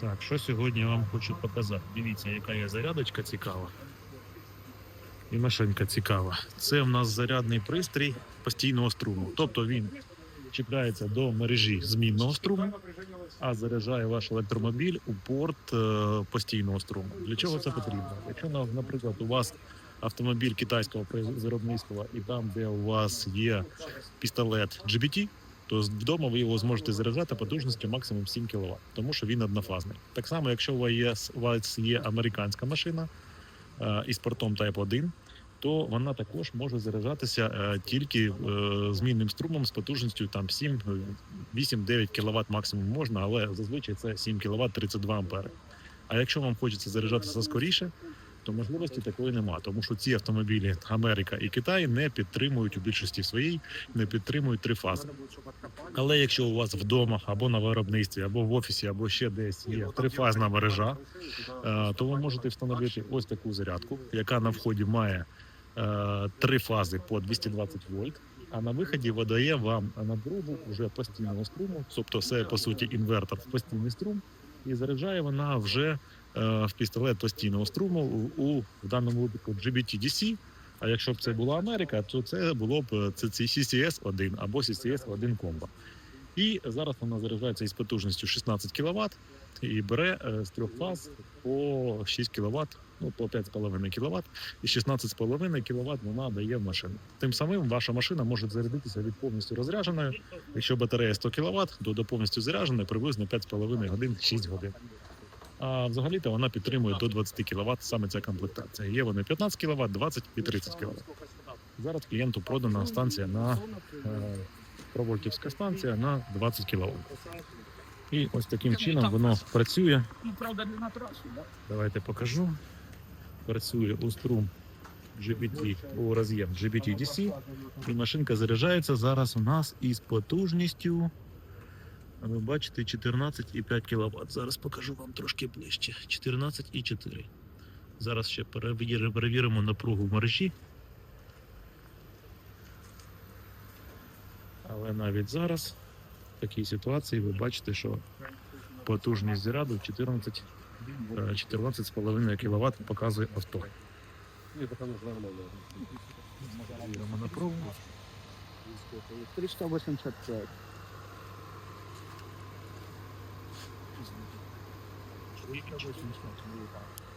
Так, що сьогодні я вам хочу показати? Дивіться, яка є зарядочка цікава. І машинка цікава. Це в нас зарядний пристрій постійного струму. Тобто він чіпляється до мережі змінного струму, а заряджає ваш електромобіль у порт е, постійного струму. Для чого це потрібно? Якщо, наприклад, у вас автомобіль китайського виробництва, і там, де у вас є пістолет GBT, то вдома ви його зможете заряджати потужністю максимум 7 кВт, тому що він однофазний. Так само, якщо у вас у вас є американська машина е, із портом Type 1, то вона також може заряджатися е, тільки е, змінним струмом з потужністю там 7, 8-9 кВт максимум можна, але зазвичай це 7 кВт 32 ампери. А якщо вам хочеться заряджатися скоріше, то можливості такої нема, тому що ці автомобілі Америка і Китай не підтримують у більшості своїй, не підтримують три фази. Але якщо у вас вдома або на виробництві, або в офісі, або ще десь є трифазна мережа, е, то ви можете встановити ось таку зарядку, яка на вході має е, три фази по 220 вольт. А на виході видає вам напругу вже постійного струму, тобто це по суті інвертор в постійний струм, і заряджає вона вже в пістолет постійного струму у, у в даному випадку GBT-DC. А якщо б це була Америка, то це було б е, це CCS 1 або CCS 1 комбо. І зараз вона заряджається із потужністю 16 кВт і бере е, з трьох фаз по 6 кВт, ну по 5,5 кВт, і 16,5 кВт вона дає в машину. Тим самим ваша машина може зарядитися від повністю розрядженої. Якщо батарея 100 кВт, то до повністю зарядженої приблизно 5,5 годин, 6 годин. А взагалі-то вона підтримує до 20 кВт саме ця комплектація. Є вони 15 кВт, 20 і 30 кВт. Зараз клієнту продана станція на е, проволоківська станція на 20 кВт. І ось таким чином воно працює. Правда, не на трасу. Давайте покажу. Працює у струм GBT у роз'єм GBT DC. І машинка заряджається зараз у нас із потужністю. А Ви бачите 14,5 кВт. Зараз покажу вам трошки ближче. 14,4. Зараз ще перевіримо напругу в мережі. Але навіть зараз в такій ситуації ви бачите, що потужність заряду 14 е, 14,5 кВт показує авто. Напругу. 385. 오입하고 있는지 모르겠다.